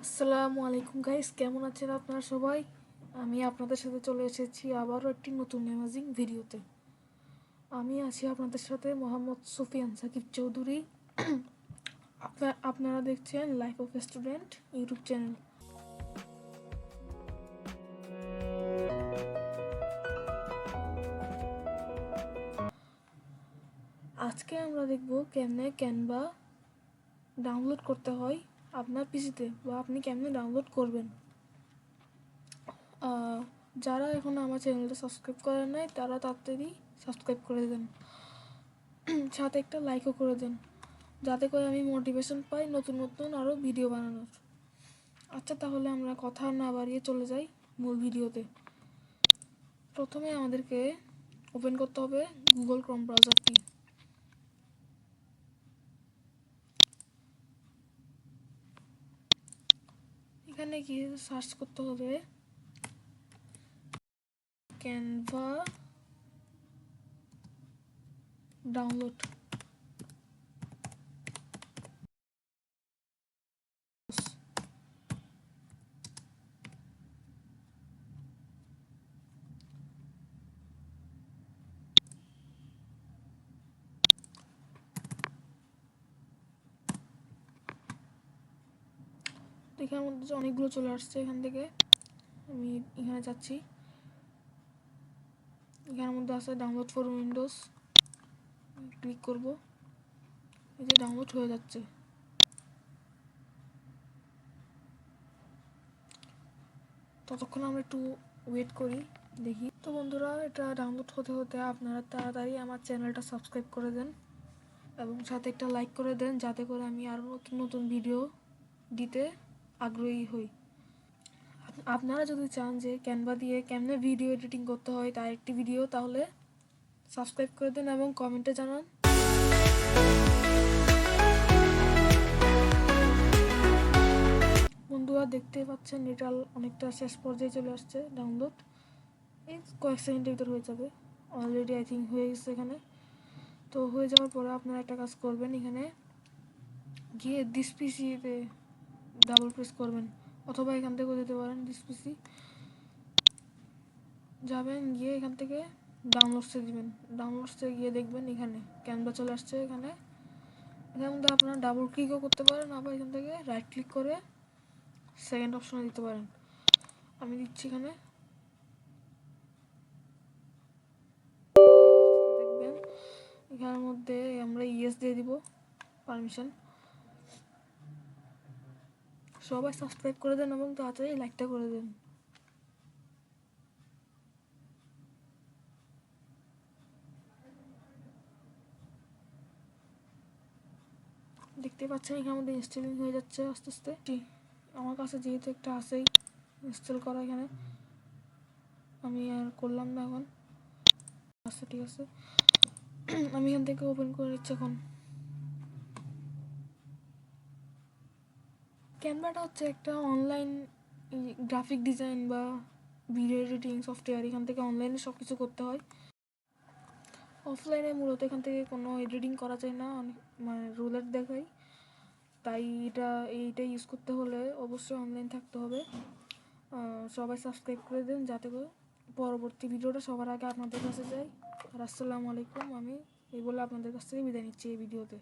আসসালামু আলাইকুম গাইস কেমন আছেন আপনারা সবাই? আমি আপনাদের সাথে চলে এসেছি আবারও একটি নতুন অ্যামাজিং ভিডিওতে আমি আছি আপনাদের সাথে মোহাম্মদ সুফিয়ান সাকিব চৌধুরী। আপনা- আপনারা দেখছেন life of student YouTube channel আজকে আমরা দেখব কেমনে ক্যানভা ডাউনলোড করতে হয়। আপনার পিসিতে বা আপনি কেমনে ডাউনলোড করবেন? যারা এখন আমার চ্যানেলটা সাবস্ক্রাইব করেন নাই, তারা তাড়াতাড়ি সাবস্ক্রাইব করে দেন। সাথে একটা লাইকও করে দেন। যাতে করে আমি মোটিভেশন পাই নতুন নতুন আরও ভিডিও বানানোর। আচ্ছা তাহলে আমরা কথা না বাড়িয়ে চলে যাই মূল ভিডিওতে প্রথমে আমাদেরকে ওপেন করতে হবে গুগল ক্রোম ব্রাউজারটি এখানে গিয়ে সার্চ করতে হবে। ক্যানভা ডাউনলোড দেখে আমার মধ্যে অনেকগুলো চলে আসছে এখান থেকে। আমি এখানে যাচ্ছি। এখানের মধ্যে আছে ডাউনলোড ফর উইন্ডোজ ক্লিক করব। এই যে ডাউনলোড হয়ে যাচ্ছে। ততক্ষণ আমরা একটু ওয়েট করি, দেখি। তো বন্ধুরা, এটা ডাউনলোড হতে হতে আপনারা তাড়াতাড়ি আমার চ্যানেলটা সাবস্ক্রাইব করে দেন এবং সাথে একটা লাইক করে দেন, যাতে করে আমি আরও নতুন নতুন ভিডিও দিতে আগ্রহী হই। আপ- আপনারা যদি চান যে ক্যানভা দিয়ে কেমনে ভিডিও এডিটিং করতে হয়, তার একটি ভিডিও তাহলে সাবস্ক্রাইব করে দিন এবং কমেন্টে জানান। বন্ধুরা দেখতে পাচ্ছেন, এটা অনেকটা শেষ পর্যায়ে চলে আসছে ডাউনলোড এই কয়েক সেকেন্ডের ভিতর হয়ে যাবে। অলরেডি আই থিঙ্ক হয়ে গেছে এখানে। তো হয়ে যাওয়ার পরে আপনারা একটা কাজ করবেন এখানে। গিয়ে দিস পিসিতে ডাবল প্রেস করবেন। অথবা এখান থেকেও যেতে পারেন দিস পিসি যাবেন, গিয়ে এখান থেকে ডাউনলোডসে দিবেন। ডাউনলোডসে গিয়ে দেখবেন এখানে ক্যানভা চলে আসছে এখানে। এখান মধ্যে আপনারা ডাবল ক্লিকও করতে পারেন, আবার এখান থেকে রাইট ক্লিক করে সেকেন্ড অপশনে দিতে পারেন। আমি দিচ্ছি এখানে। দেখবেন, এখানের মধ্যে আমরা ইয়েস দিয়ে দিব পারমিশন সবাই সাবস্ক্রাইব করে দেন এবং তাড়াতাড়ি লাইকটা করে দেন। দেখতে পাচ্ছেন এখানে আমাদের ইনস্টলিং হয়ে যাচ্ছে আস্তে আস্তে। আমার কাছে যেহেতু একটা আছেই ইনস্টল করা এখানে। আমি আর করলাম না এখন। আচ্ছা ঠিক আছে। আমি এখান থেকে ওপেন করে নিচ্ছি এখন। ক্যানভাটা হচ্ছে একটা অনলাইন গ্রাফিক ডিজাইন বা ভিডিও এডিটিং সফটওয়্যার এখান থেকে অনলাইনে সব কিছু করতে হয়। অফলাইনে মূলত এখান থেকে কোনো এডিটিং করা যায় না, অনেক মানে রুলার দেখাই তাই এটা, এইটা ইউজ করতে হলে অবশ্যই অনলাইন থাকতে হবে। সবাই সাবস্ক্রাইব করে দেন যাতে করে পরবর্তী ভিডিওটা সবার আগে আপনাদের কাছে যায়। আর আসসালামু আলাইকুম, আমি এই বলে আপনাদের কাছ থেকে বিদায় নিচ্ছি এই ভিডিওতে